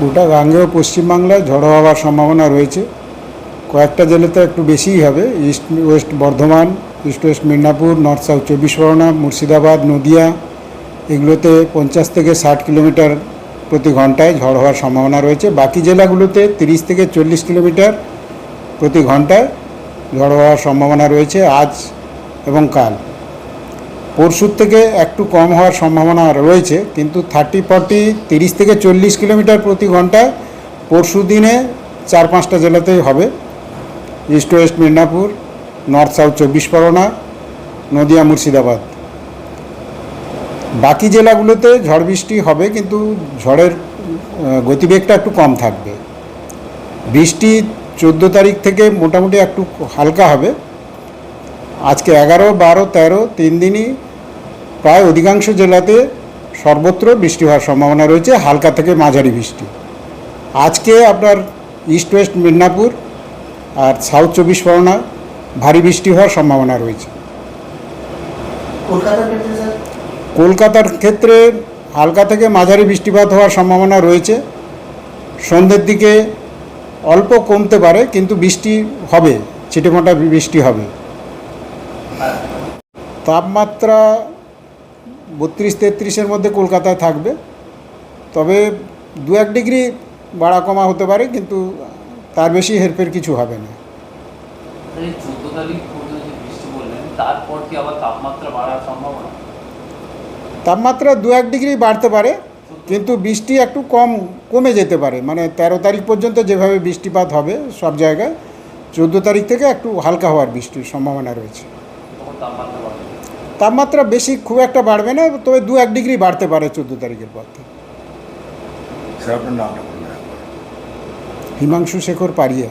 গোটা গাঙ্গেয় পশ্চিমবাংলায় ঝড়ো হওয়ার সম্ভাবনা রয়েছে। কয়েকটা জেলাতে একটু বেশিই হবে। East, west Bardhaman, east west Midnapore north south Chabbish Pargana, Murshidabad, Nadia, এগুলোতে পঞ্চাশ থেকে ষাট কিলোমিটার প্রতি ঘন্টায় ঝড় হওয়ার সম্ভাবনা রয়েছে। বাকি জেলাগুলোতে তিরিশ থেকে চল্লিশ কিলোমিটার প্রতি ঘন্টায় ঝড় হওয়ার সম্ভাবনা রয়েছে আজ এবং কাল। পরশুর থেকে একটু কম হওয়ার সম্ভাবনা রয়েছে, কিন্তু থার্টি, ফর্টি, তিরিশ থেকে চল্লিশ কিলোমিটার প্রতি ঘন্টায় পরশু দিনে চার পাঁচটা জেলাতেই হবে। East west Midnapore north south Chabbish Pargana, Nadia Murshidabad. বাকি জেলাগুলোতে ঝড় বৃষ্টি হবে, কিন্তু ঝড়ের গতিবেগটা একটু কম থাকবে। বৃষ্টি চোদ্দ তারিখ থেকে মোটামুটি একটু হালকা হবে। আজকে এগারো, বারো, তেরো, তিন দিনই প্রায় অধিকাংশ জেলাতে সর্বত্র বৃষ্টি হওয়ার সম্ভাবনা রয়েছে, হালকা থেকে মাঝারি বৃষ্টি। আজকে আপনার ইস্ট ওয়েস্ট মিদনাপুর আর সাউথ চব্বিশ পরগনা ভারী বৃষ্টি হওয়ার সম্ভাবনা রয়েছে। কলকাতার ক্ষেত্রে হালকা থেকে মাঝারি বৃষ্টিপাত হওয়ার সম্ভাবনা রয়েছে। সন্ধ্যের দিকে অল্প কমতে পারে, কিন্তু বৃষ্টি হবে ছিটেমোটা বৃষ্টি হবে। তাপমাত্রা বত্রিশ তেত্রিশের মধ্যে কলকাতায় থাকবে। তবে দু এক ডিগ্রি বাড়া কমা হতে পারে, কিন্তু তার বেশি হেরফের কিছু হবে না। তারপর কি আবার তাপমাত্রা বাড়ার সম্ভাবনা? তাপমাত্রা দু এক ডিগ্রি বাড়তে পারে কিন্তু বৃষ্টি একটু কম কমে যেতে পারে। মানে তেরো তারিখ পর্যন্ত যেভাবে বৃষ্টিপাত হবে সব জায়গায় চোদ্দ তারিখ থেকে একটু হালকা হওয়ার বৃষ্টির সম্ভাবনা রয়েছে। তাপমাত্রা বেশি খুব একটা বাড়বে না তবে দু এক ডিগ্রি বাড়তে পারে চোদ্দ তারিখের পর থেকে। হিমাংশু শেখর পারিয়া।